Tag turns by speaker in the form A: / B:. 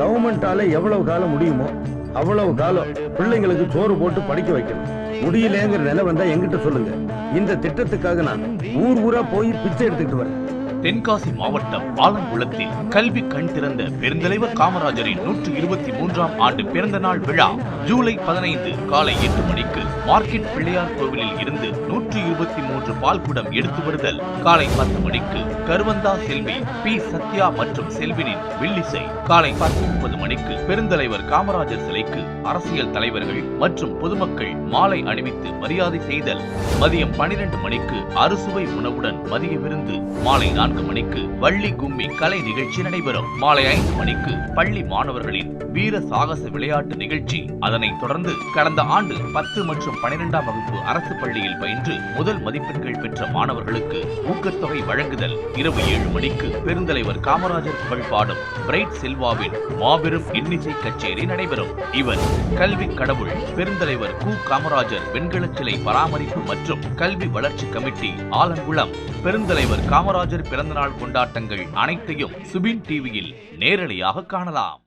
A: கவர்மெண்டால எவ்வளவு காலம் முடியுமோ அவ்வளவு காலம் பிள்ளைங்களுக்கு சோறு போட்டு படிக்க வைக்கணும். முடியலங்கிற நிலை வந்தா என்கிட்ட சொல்லுங்க. இந்த திட்டத்துக்காக நான் ஊர் ஊரா போய் பிச்சை எடுத்துக்கிட்டு வரேன்.
B: தென்காசி மாவட்டம் பாலங்குளத்தில் கல்வி கண் திறந்த பெருந்தலைவர் காமராஜரின் நூற்று இருபத்தி மூன்றாம் ஆண்டு பிறந்த நாள் விழா ஜூலை பதினைந்து காலை எட்டு மணிக்கு மார்க்கெட் பிள்ளையார் கோவிலில் இருந்து நூற்று இருபத்தி மூன்று பால்குடம் எடுத்து வருதல் காலை பத்து மணிக்கு. கருவந்தா செல்வி பி. சத்யா மற்றும் செல்வினின் வில்லிசை காலை பத்து முப்பது மணிக்கு பெருந்தலைவர் காமராஜர் சிலைக்கு அரசியல் தலைவர்கள் மற்றும் பொதுமக்கள் மாலை அணிவித்து மரியாதை செய்தல். மதியம் பனிரெண்டு மணிக்கு அறுசுவை உணவுடன் மதிய விருந்து. மாலை நான்கு நான்கு மணிக்கு வள்ளி கும்மி கலை நிகழ்ச்சி நடைபெறும். மாலை ஐந்து மணிக்கு பள்ளி மாணவர்களின் வீர சாகச விளையாட்டு நிகழ்ச்சி. அதனைத் தொடர்ந்து கடந்த ஆண்டு பத்து மற்றும் பனிரெண்டாம் வகுப்பு அரசு பள்ளியில் பயின்று முதல் மதிப்பெண்கள் பெற்ற மாணவர்களுக்கு ஊக்கத்தொகை வழங்குதல். இரவு ஏழு மணிக்கு பெருந்தலைவர் காமராஜர் புகழ் பாடும் பிரைட் செல்வாவின் மாபெரும் இன்னிசை கச்சேரி நடைபெறும். இவர் கல்வி கடவுள் பெருந்தலைவர் கு. காமராஜர் வெண்கல சிலை பராமரிப்பு மற்றும் கல்வி வளர்ச்சி கமிட்டி ஆலங்குளம். பெருந்தலைவர் காமராஜர் பிறந்தநாள் கொண்டாட்டங்கள் அனைத்தையும் சுபின் டிவியில் நேரலையாக காணலாம்.